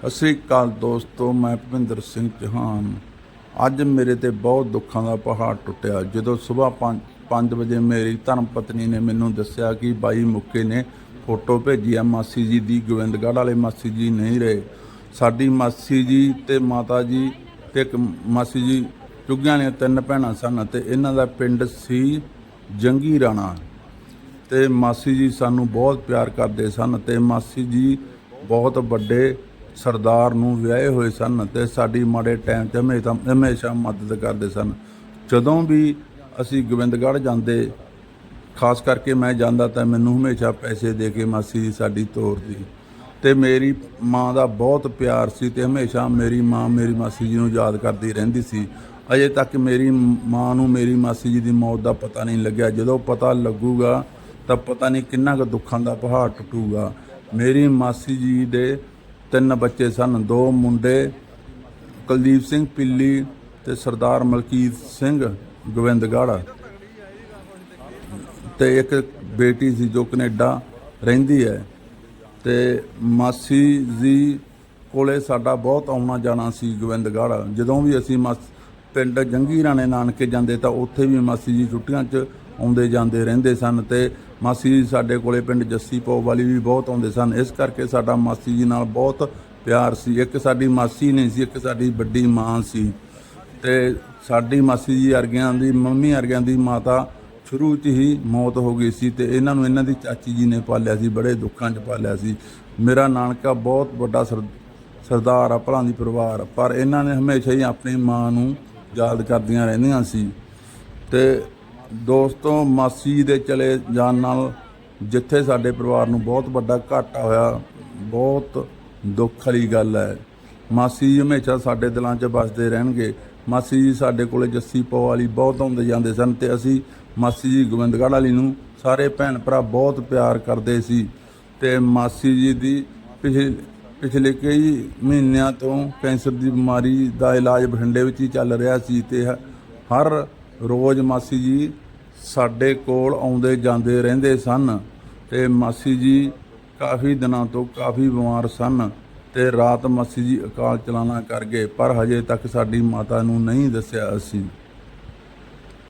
ਸਤਿ ਸ੍ਰੀ ਅਕਾਲ ਦੋਸਤੋ, ਮੈਂ ਭਵਿੰਦਰ ਸਿੰਘ ਚੌਹਾਨ। ਅੱਜ ਮੇਰੇ ਤੇ ਬਹੁਤ ਦੁੱਖਾਂ ਦਾ ਪਹਾੜ ਟੁੱਟਿਆ। ਜਦੋਂ ਸਵੇਰ 5 ਵਜੇ ਮੇਰੀ ਧਰਮ ਪਤਨੀ ਨੇ ਮੈਨੂੰ ਦੱਸਿਆ ਕਿ ਬਾਈ ਮੁੱਕੇ ਨੇ ਫੋਟੋ ਭੇਜੀ ਆ ਮਾਸੀ ਜੀ ਦੀ, ਗੋਬਿੰਦਗੜ੍ਹ ਵਾਲੇ ਮਾਸੀ ਜੀ ਨਹੀਂ ਰਹੇ। ਸਾਡੀ ਮਾਸੀ ਜੀ ਤੇ ਮਾਤਾ ਜੀ ਤੇ ਇੱਕ ਮਾਸੀ ਜੀ, ਚੁੱਗਿਆਂ ਨੇ ਤਿੰਨ ਭੈਣਾਂ ਸਨ ਤੇ ਇਹਨਾਂ ਦਾ ਪਿੰਡ ਸੀ ਜੰਗੀ ਰਾਣਾ। ਤੇ ਮਾਸੀ ਜੀ ਸਾਨੂੰ ਬਹੁਤ ਪਿਆਰ ਕਰਦੇ ਸਨ ਤੇ ਮਾਸੀ ਜੀ ਬਹੁਤ ਵੱਡੇ ਸਰਦਾਰ ਨੂੰ ਵਿਆਹੇ ਹੋਏ ਸਨ ਤੇ ਸਾਡੀ ਮਾੜੇ ਟਾਈਮ 'ਚ ਹਮੇਸ਼ਾ ਹਮੇਸ਼ਾ ਮਦਦ ਕਰਦੇ ਸਨ। ਜਦੋਂ ਵੀ ਅਸੀਂ ਗੋਬਿੰਦਗੜ੍ਹ ਜਾਂਦੇ, ਖਾਸ ਕਰਕੇ ਮੈਂ ਜਾਂਦਾ ਤਾਂ ਮੈਨੂੰ ਹਮੇਸ਼ਾ ਪੈਸੇ ਦੇ ਕੇ ਮਾਸੀ ਜੀ ਸਾਡੀ ਤੋਰਦੀ ਤੇ ਮੇਰੀ ਮਾਂ ਦਾ ਬਹੁਤ ਪਿਆਰ ਸੀ ਤੇ ਹਮੇਸ਼ਾ ਮੇਰੀ ਮਾਂ ਮੇਰੀ ਮਾਸੀ ਜੀ ਨੂੰ ਯਾਦ ਕਰਦੀ ਰਹਿੰਦੀ ਸੀ। ਅਜੇ ਤੱਕ ਮੇਰੀ ਮਾਂ ਨੂੰ ਮੇਰੀ ਮਾਸੀ ਜੀ ਦੀ ਮੌਤ ਦਾ ਪਤਾ ਨਹੀਂ ਲੱਗਿਆ। ਜਦੋਂ ਪਤਾ ਲੱਗੂਗਾ ਤਾਂ ਪਤਾ ਨਹੀਂ ਕਿੰਨਾ ਕੁ ਦੁੱਖਾਂ ਦਾ ਪਹਾੜ ਟੁੱਟੂਗਾ। ਮੇਰੀ ਮਾਸੀ ਜੀ ਦੇ ਤਿੰਨ ਬੱਚੇ ਸਨ, ਦੋ ਮੁੰਡੇ, ਕੁਲਦੀਪ ਸਿੰਘ ਪਿੱਲੀ ਤੇ ਸਰਦਾਰ ਮਲਕੀਤ ਸਿੰਘ ਗੋਬਿੰਦਗੜ੍ਹ ਤੇ ਇੱਕ ਬੇਟੀ ਸੀ ਜੋ ਕੈਨੇਡਾ ਰਹਿੰਦੀ ਹੈ। ਤੇ ਮਾਸੀ ਜੀ ਕੋਲੇ ਸਾਡਾ ਬਹੁਤ ਆਉਣਾ ਜਾਣਾ ਸੀ ਗੋਬਿੰਦਗੜ੍ਹ ਜਦੋਂ ਵੀ ਅਸੀਂ ਮਾਸ ਪਿੰਡ ਜੰਗੀ ਰਾਣੇ ਨਾਨਕੇ ਜਾਂਦੇ ਤਾਂ ਉੱਥੇ ਵੀ ਮਾਸੀ ਜੀ ਛੁੱਟੀਆਂ 'ਚ ਆਉਂਦੇ ਜਾਂਦੇ ਰਹਿੰਦੇ ਸਨ ਤੇ ਮਾਸੀ ਜੀ ਸਾਡੇ ਕੋਲੇ ਪਿੰਡ ਜੱਸੀ ਪੋ ਵਾਲੀ ਵੀ ਬਹੁਤ ਆਉਂਦੇ ਸਨ। ਇਸ ਕਰਕੇ ਸਾਡਾ ਮਾਸੀ ਜੀ ਨਾਲ ਬਹੁਤ ਪਿਆਰ ਸੀ। ਇੱਕ ਸਾਡੀ ਮਾਸੀ ਨਹੀਂ ਸੀ, ਇੱਕ ਸਾਡੀ ਵੱਡੀ ਮਾਂ ਸੀ। ਤੇ ਸਾਡੀ ਮਾਸੀ ਜੀ ਅਰਗਿਆਂ ਦੀ, ਮੰਮੀ ਅਰਗਿਆਂ ਦੀ ਮਾਤਾ ਸ਼ੁਰੂ 'ਚ ਹੀ ਮੌਤ ਹੋ ਗਈ ਸੀ ਤੇ ਇਹਨਾਂ ਨੂੰ ਇਹਨਾਂ ਦੀ ਚਾਚੀ ਜੀ ਨੇ ਪਾਲਿਆ ਸੀ, ਬੜੇ ਦੁੱਖਾਂ 'ਚ ਪਾਲਿਆ ਸੀ। ਮੇਰਾ ਨਾਨਕਾ ਬਹੁਤ ਵੱਡਾ ਸਰ- ਸਰਦਾਰ ਆ, ਭਲਾਂ ਦੀ ਪਰਿਵਾਰ ਪਰ ਇਹਨਾਂ ਨੇ ਹਮੇਸ਼ਾ ਹੀ ਆਪਣੀ ਮਾਂ ਨੂੰ ਯਾਦ ਕਰਦੀਆਂ ਰਹਿੰਦੀਆਂ ਸੀ। ਤੇ ਦੋਸਤੋ, ਮਾਸੀ ਜੀ ਦੇ ਚਲੇ ਜਾਣ ਨਾਲ ਜਿੱਥੇ ਸਾਡੇ ਪਰਿਵਾਰ ਨੂੰ ਬਹੁਤ ਵੱਡਾ ਘਾਟਾ ਹੋਇਆ, ਬਹੁਤ ਦੁੱਖ ਵਾਲੀ ਗੱਲ ਹੈ। ਮਾਸੀ ਜੀ ਹਮੇਸ਼ਾ ਸਾਡੇ ਦਿਲਾਂ 'ਚ ਵੱਸਦੇ ਰਹਿਣਗੇ। ਮਾਸੀ ਜੀ ਸਾਡੇ ਕੋਲੇ ਜੱਸੀ ਪੋ ਵਾਲੀ ਬਹੁਤ ਆਉਂਦੇ ਜਾਂਦੇ ਸਨ ਤੇ ਅਸੀਂ ਮਾਸੀ ਜੀ ਗੋਬਿੰਦਗੜ੍ਹ ਵਾਲੀ ਨੂੰ ਸਾਰੇ ਭੈਣ ਭਰਾ ਬਹੁਤ ਪਿਆਰ ਕਰਦੇ ਸੀ ਤੇ ਮਾਸੀ ਜੀ ਦੀ ਪਿਛਲੇ ਪਿਛਲੇ ਕਈ ਮਹੀਨਿਆਂ ਤੋਂ ਕੈਂਸਰ ਦੀ ਬਿਮਾਰੀ ਦਾ ਇਲਾਜ ਬਠਿੰਡੇ ਵਿੱਚ ਹੀ ਚੱਲ ਰਿਹਾ ਸੀ ਤੇ ਹ- ਹਰ ਰੋਜ਼ ਮਾਸੀ ਜੀ ਸਾਡੇ ਕੋਲ ਆਉਂਦੇ ਜਾਂਦੇ ਰਹਿੰਦੇ ਸਨ ਤੇ ਮਾਸੀ ਜੀ ਕਾਫੀ ਦਿਨਾਂ ਤੋਂ ਕਾਫੀ ਬਿਮਾਰ ਸਨ ਤੇ ਰਾਤ ਮਾਸੀ ਜੀ ਅਕਾਲ ਚਲਾਣਾ ਕਰ ਗਏ, ਪਰ ਹਜੇ ਤੱਕ ਸਾਡੀ ਮਾਤਾ ਨੂੰ ਨਹੀਂ ਦੱਸਿਆ ਅਸੀਂ।